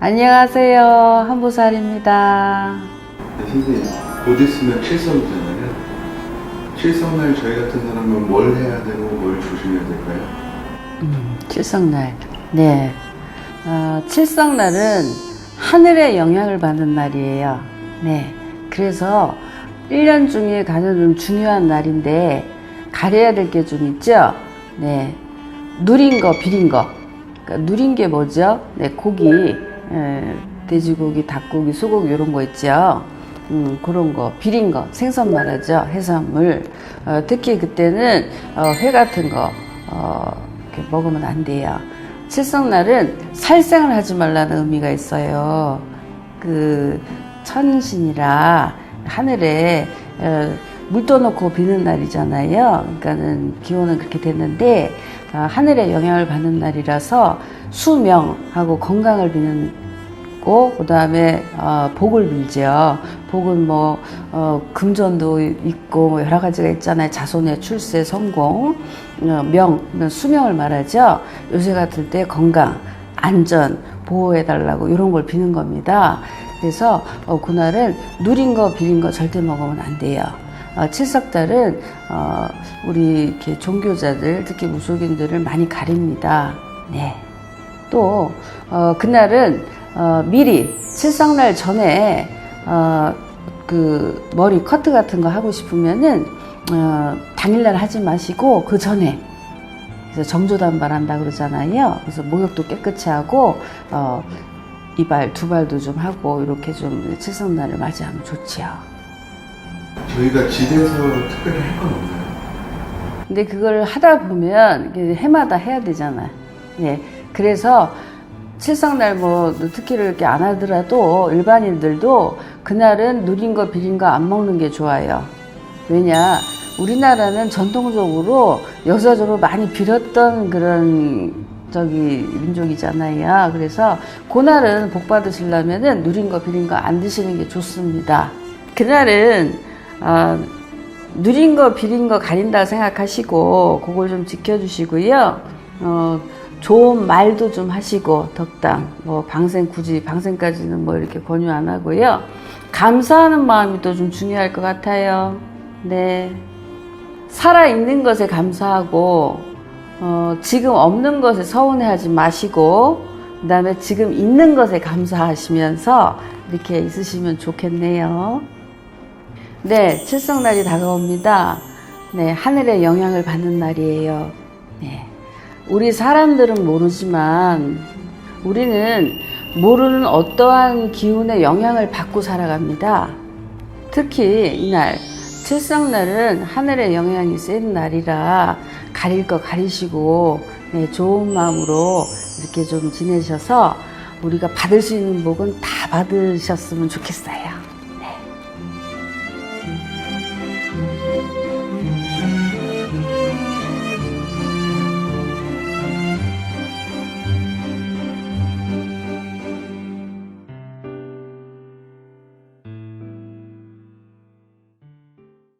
안녕하세요. 한보살입니다. 네, 선생님, 곧 있으면 칠성이잖아요. 칠성날 저희 같은 사람은 뭘 해야 되고 뭘 조심해야 될까요? 칠성날. 네. 어, 칠성날은 하늘의 영향을 받는 날이에요. 네. 그래서 1년 중에 가장 좀 중요한 날인데 가려야 될 게 좀 있죠? 네. 누린 거, 비린 거. 그러니까 누린 게 뭐죠? 네, 고기, 에, 돼지고기, 닭고기, 소고기 이런 거 있죠. 음, 그런 거, 비린 거, 생선 말하죠. 해산물. 어, 특히 그때는 어, 회 같은 거 어, 이렇게 먹으면 안 돼요. 칠성날은 살생을 하지 말라는 의미가 있어요. 그 천신이라 하늘에 어, 물 떠놓고 비는 날이잖아요. 그러니까는 기온은 그렇게 됐는데 어, 하늘의 영향을 받는 날이라서 수명하고 건강을 비는 고 그다음에 어, 복을 빌죠. 복은 뭐 어, 금전도 있고 뭐 여러 가지가 있잖아요. 자손의 출세, 성공, 어, 명, 수명을 말하죠. 요새 같을 때 건강, 안전 보호해 달라고 이런 걸 비는 겁니다. 그래서 어, 그날은 누린 거, 비린 거 절대 먹으면 안 돼요. 어, 칠석달은 어, 우리 이렇게 종교자들, 특히 무속인들을 많이 가립니다. 네. 또 어, 그날은 어, 미리 칠성날 전에 어, 그 머리 커트 같은 거 하고 싶으면은 어, 당일날 하지 마시고 그 전에 그래서 정조단발한다 그러잖아요. 그래서 목욕도 깨끗이 하고 어, 이발 두 발도 좀 하고 이렇게 좀 칠성날을 맞이하면 좋지요. 저희가 집에서 특별히 할 건 없나요? 근데 그걸 하다 보면 해마다 해야 되잖아요. 예. 그래서 칠성날 뭐 특기를 이렇게 안 하더라도 일반인들도 그날은 누린 거 비린 거 안 먹는 게 좋아요. 왜냐? 우리나라는 전통적으로 역사적으로 많이 빌었던 그런 저기 민족이잖아요. 그래서 그날은 복 받으시려면은 누린 거 비린 거 안 드시는 게 좋습니다. 그날은 어, 누린 거 비린 거 가린다 생각하시고 그걸 좀 지켜주시고요. 어, 좋은 말도 좀 하시고 덕당 뭐 방생 굳이 방생까지는 뭐 이렇게 권유 안 하고요. 감사하는 마음이 또 좀 중요할 것 같아요. 네. 살아 있는 것에 감사하고 어, 지금 없는 것에 서운해하지 마시고 그 다음에 지금 있는 것에 감사하시면서 이렇게 있으시면 좋겠네요. 네, 칠성날이 다가옵니다. 네, 하늘의 영향을 받는 날이에요. 네. 우리 사람들은 모르지만 우리는 모르는 어떠한 기운의 영향을 받고 살아갑니다. 특히 이날, 칠성날은 하늘의 영향이 센 날이라 가릴 거 가리시고 네, 좋은 마음으로 이렇게 좀 지내셔서 우리가 받을 수 있는 복은 다 받으셨으면 좋겠어요.